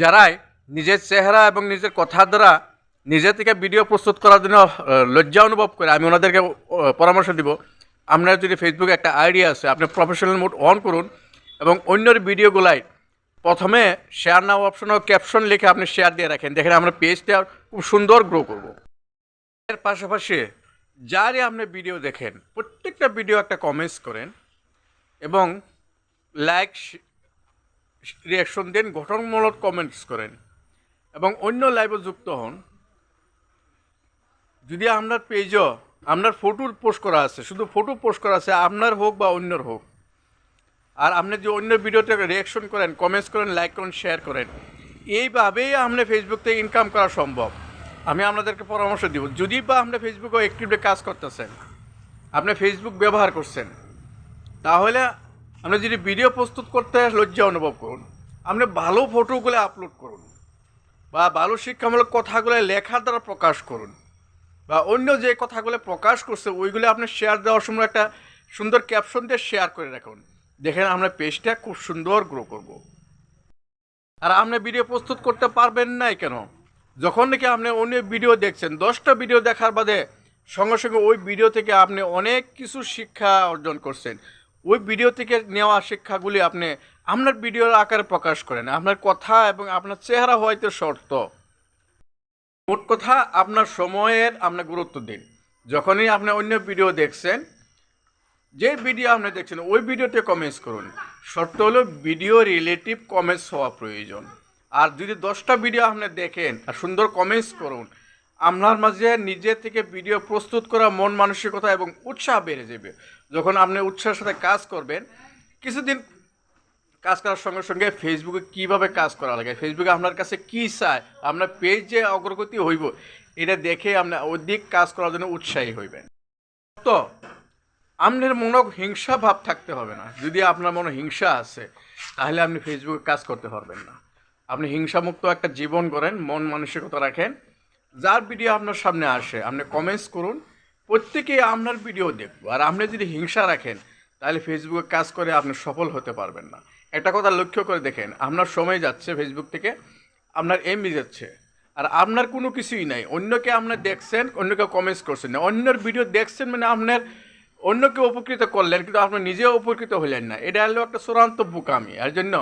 যারাই নিজের চেহারা এবং নিজের কথার দ্বারা নিজে থেকে ভিডিও প্রস্তুত করার জন্য লজ্জা অনুভব করে, আমি ওনাদেরকে পরামর্শ দিব। আপনার যদি ফেসবুকে একটা আইডিয়া আছে, আপনি প্রফেশনাল মোড অন করুন এবং অন্যের ভিডিওগুলাই প্রথমে শেয়ার নাও অপশন ও ক্যাপশন লিখে আপনি শেয়ার দিয়ে রাখেন। দেখেন আমরা পেজটা খুব সুন্দর গ্রো করব। এর পাশাপাশি যারই আপনি ভিডিও দেখেন, প্রত্যেকটা ভিডিও একটা কমেন্টস করেন এবং লাইক রিয়াকশন দেন, গঠনমূলক কমেন্টস করেন। এবং অন্য লাইভে যুক্ত হন। যদি আপনার পেজও আপনার ফটো পোস্ট করা আছে, শুধু ফটো পোস্ট করা আছে, আপনার হোক বা অন্যর হোক, আর আপনি যে অন্য ভিডিওতে রিয়াকশন করেন কমেন্টস করেন লাইক করেন শেয়ার করেন, এইভাবেই আপনি ফেসবুক থেকে ইনকাম করা সম্ভব। আমি আপনাদেরকে পরামর্শ দিব, যদি বা আপনি ফেসবুকে অ্যাক্টিভলি কাজ করতেছেন, আপনি ফেসবুক ব্যবহার করছেন, তাহলে আপনি যদি ভিডিও প্রস্তুত করতে লজ্জা অনুভব করুন। আপনি ভালো ফটোগুলো আপলোড করুন। বা ভালো শিক্ষামূলক কথাগুলো লেখার দ্বারা প্রকাশ করুন। বা অন্য যে কথাগুলো প্রকাশ করছে, ওইগুলো আপনি শেয়ার দেওয়ার সময় একটা সুন্দর ক্যাপশন দিয়ে শেয়ার করে রাখুন। দেখেন আমরা পেজটা খুব সুন্দর গ্রো করব। আর আপনি ভিডিও প্রস্তুত করতে পারবেন নাই কেন? যখন নাকি আপনি অন্য ভিডিও দেখছেন, দশটা ভিডিও দেখার বাদে সঙ্গে সঙ্গে ওই ভিডিও থেকে আপনি অনেক কিছু শিক্ষা অর্জন করছেন। ওই ভিডিও থেকে নেওয়া শিক্ষাগুলি আপনি আপনার ভিডিওর আকারে প্রকাশ করেন। আপনার কথা এবং আপনার চেহারা হয়তো শর্ত। মোট কথা, আপনার সময়ের আপনার গুরুত্ব দিন। যখনই আপনি অন্য ভিডিও দেখছেন, যে ভিডিও আপনি দেখছেন, ওই ভিডিওতে কমেন্টস করুন। শর্ত হলো ভিডিও রিলেটিভ কমেন্টস হওয়া প্রয়োজন। আর যদি দশটা ভিডিও আপনি দেখেন আর সুন্দর কমেন্টস করুন আপনার মাঝে নিজে থেকে ভিডিও প্রস্তুত করা মন মানসিকতা এবং উৎসাহ বেড়ে যাবে। যখন আপনি উৎসাহের সাথে কাজ করবেন, কিছুদিন কাজ করার সঙ্গে সঙ্গে ফেসবুকে কীভাবে কাজ করা লাগে ফেসবুকে আপনার কাছে কি চায়, আপনার পেজ অগ্রগতি হইব, এটা দেখে আপনি অধিক কাজ করার জন্য উৎসাহী হইবেন। তো, আপনার মনে হিংসা ভাব থাকতে হবে না। যদি আপনার মনে হিংসা আছে, তাহলে আপনি ফেসবুকে কাজ করতে পারবেন না। আপনি হিংসামুক্ত একটা জীবন করেন মন মানসিকতা রাখেন। যার ভিডিও আপনার সামনে আসে, আপনি কমেন্টস করুন, প্রত্যেকেই আপনার ভিডিও দেখব। আর আপনি যদি হিংসা রাখেন, তাহলে ফেসবুকে কাজ করে আপনি সফল হতে পারবেন না। একটা কথা লক্ষ্য করে দেখেন, আপনার সময় যাচ্ছে ফেসবুক থেকে, আপনার এমবি যাচ্ছে। আর আপনার কোনো কিছুই নাই। অন্যকে আপনার দেখছেন, অন্যকে কমেন্টস করছেন না। অন্যের ভিডিও দেখছেন মানে আপনার অন্যকে উপকৃত করলেন, কিন্তু আপনি নিজেও উপকৃত হলেন না। এটা হলো একটা চূড়ান্ত বোকামি। এর জন্য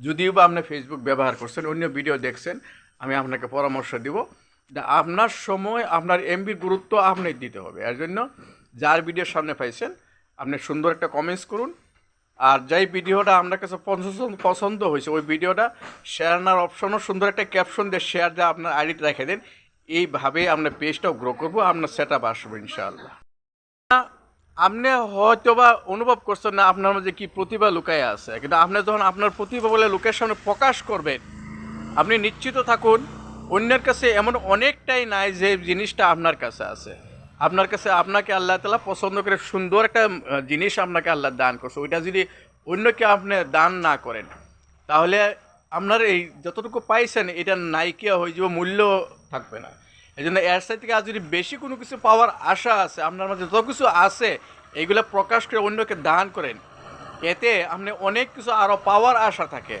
যদিও বা আপনি ফেসবুক ব্যবহার করছেন, অন্য ভিডিও দেখছেন, আমি আপনাকে পরামর্শ দিব। আপনার সময়, আপনার এমবির গুরুত্ব আপনি দিতে হবে। এর জন্য যার ভিডিও সামনে পাইছেন, আপনি সুন্দর একটা কমেন্টস করুন। আর যেই ভিডিওটা আপনার কাছে পছন্দ হয়েছে, ওই ভিডিওটা শেয়ার আনার অপশনও সুন্দর একটা ক্যাপশন দিয়ে শেয়ার দিয়ে আপনার আইডিটা রেখে দেন। এইভাবে আমরা পেজটাও গ্রো করব, আপনার সেট আপ আসবে ইনশাআল্লাহ। আপনি হয়তো বা অনুভব করছেন না আপনার মধ্যে কি প্রতিভা লুকায় আছে, কিন্তু আপনি যখন আপনার প্রতিভা বলে লোকের সামনে প্রকাশ করবেন, আপনি নিশ্চিত থাকুন অন্যের কাছে এমন অনেকটাই নাই যে জিনিসটা আপনার কাছে আছে। আপনার কাছে আপনাকে আল্লাহ তালা পছন্দ করে সুন্দর একটা জিনিস আপনাকে আল্লাহ দান করছে। ওইটা যদি অন্যকে আপনি দান না করেন, তাহলে আপনার এই যতটুকু পাইছেন, এটা নাইকিয়া হয়ে যাবে, মূল্য থাকবে না। এই জন্য এর সাইড থেকে আর যদি বেশি কোনো কিছু পাওয়ার আশা আছে, আপনার মাঝে যত কিছু আছে এইগুলো প্রকাশ করে অন্যকে দান করেন, এতে আপনি অনেক কিছু আরও পাওয়ার আশা থাকে।